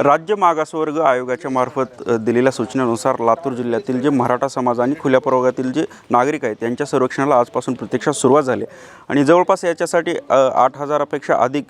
राज्य मागासवर्ग आयोगाच्या मार्फत दिलेल्या सूचनेनुसार लातूर जिल्ह्यातील जे मराठा समाज आणि खुल्या प्रवर्गातील जे नागरिक आहेत त्यांच्या सर्वेक्षणाला आजपासून प्रत्यक्षात सुरुवात झाली आणि जवळपास याच्यासाठी आठ हजारापेक्षा अधिक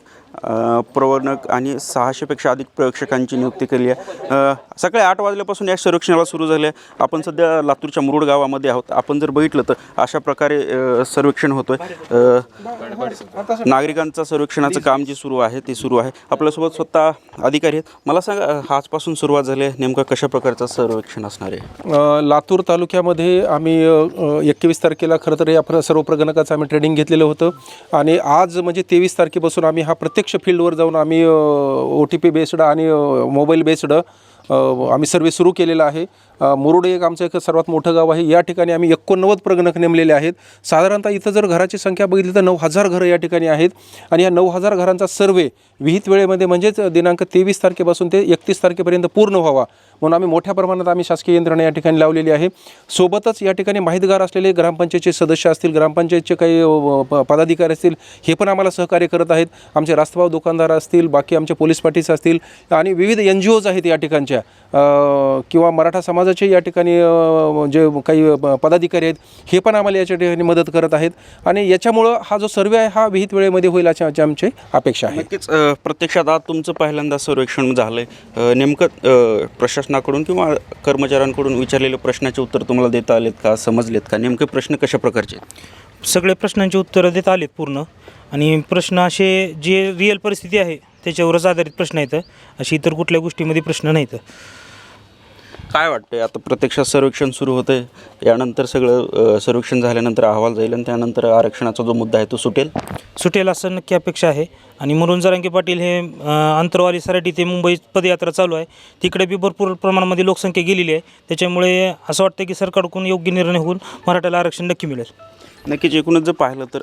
प्रवर्णक आणि सहाशेपेक्षा अधिक प्रेक्षकांची नियुक्ती केली आहे. सकाळी आठ वाजल्यापासून या सर्वेक्षणाला सुरू झाले आहे. आपण सध्या लातूरच्या मुरुड गावामध्ये आहोत. आपण जर बघितलं तर अशा प्रकारे सर्वेक्षण होतोय. आहे नागरिकांचं सर्वेक्षणाचं काम जे सुरू आहे ते सुरू आहे. आपल्यासोबत स्वतः अधिकारी आहेत. मला सांगा आजपासून सुरुवात झाली आहे. नेमकं कशा प्रकारचं सर्वेक्षण असणार आहे? लातूर तालुक्यामध्ये आम्ही एकवीस तारखेला खरं तर या प्र- सर्व प्रगणकाचं आम्ही ट्रेनिंग घेतलेलं होतं. आणि आज म्हणजे तेवीस तारखेपासून आम्ही हा प्रत्येक प्रत्यक्ष फील्डवर जाऊन आम्ही ओ टी पी बेस्ड आणि मोबाईल बेस्ड आम्ही सर्वे सुरू केलेला आहे. मुरुड एक आमचं एक सर्वात मोठं गाव आहे. या ठिकाणी आम्ही एकोणनव्वद प्रगणक नेमलेले आहेत. साधारणतः इथं जर घराची संख्या बघितली तर नऊ हजार घरं या ठिकाणी आहेत. आणि या नऊ हजार घरांचा सर्वे विहित वेळेमध्ये म्हणजेच दिनांक तेवीस तारखेपासून ते एकतीस तारखेपर्यंत पूर्ण व्हावा. म्हणून आम्ही मोठ्या प्रमाणात आम्ही शासकीय यंत्रणा या ठिकाणी लावलेली आहे. सोबतच या ठिकाणी माहितगार असलेले ग्रामपंचायतचे सदस्य असतील ग्रामपंचायतचे काही प- पदाधिकारी असतील हे पण आम्हाला सहकार्य करत आहेत. आमचे रास्तभाव दुकानदार असतील बाकी आमचे पोलीस पाटीस असतील आणि विविध एन जी ओज आहेत या ठिकाणच्या. किंवा मराठा समाजाचे या ठिकाणी जे काही पदाधिकारी आहेत हे पण आम्हाला याच्या ठिकाणी मदत करत आहेत. आणि याच्यामुळं हा जो सर्वे आहे हा विहित वेळेमध्ये होईल अशी आमची- अपेक्षा आहे. नक्कीच प्रत्यक्षात आज तुमचं पहिल्यांदा सर्वेक्षण झालं आहे नेमकं प्रशासन प्रशासनाकडून किंवा कर्मचाऱ्यांकडून विचारलेले प्रश्नाचे उत्तर तुम्हाला देता आलेत का समजलेत का? नेमके प्रश्न कशा प्रकारचे सगळे प्रश्नांची उत्तरं देता आलेत पूर्ण. आणि प्रश्न असे जे रिअल परिस्थिती आहे त्याच्यावरच आधारित प्रश्न आहेत. अशी इतर कुठल्या गोष्टीमध्ये प्रश्न नाहीत. काय वाटतंय? आता प्रत्यक्षात सर्वेक्षण सुरू होतं यानंतर सगळं सर्वेक्षण झाल्यानंतर अहवाल जाईल आणि त्यानंतर आरक्षणाचा जो मुद्दा आहे तो सुटेल? सुटेल असं नक्की अपेक्षा आहे. आणि म्हणून जरांगे पाटील हे अंतरवालीसाठी अंतरवाली सराटी ते मुंबई पदयात्रा चालू आहे. तिकडे बी भरपूर प्रमाणामध्ये लोकसंख्या गेलेली आहे. त्याच्यामुळे असं वाटतं की सरकारकडून योग्य निर्णय होऊन मराठ्याला आरक्षण नक्की मिळेल. नक्कीच एकूणच जर पाहिलं तर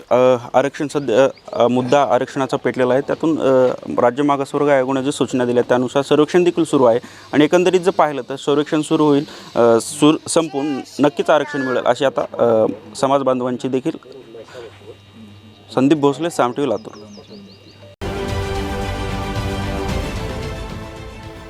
आरक्षण सध्या मुद्दा आरक्षणाचा पेटलेला आहे. त्यातून राज्य मागासवर्ग आयोगाने जे सूचना दिल्या त्यानुसार सर्वेक्षण देखील सुरू आहे. आणि एकंदरीत जर पाहिलं तर सर्वेक्षण सुरू होईल सुर संपून नक्कीच आरक्षण मिळेल अशी आता समाज बांधवांची देखील संदीप भोसले सामटीव लातूर.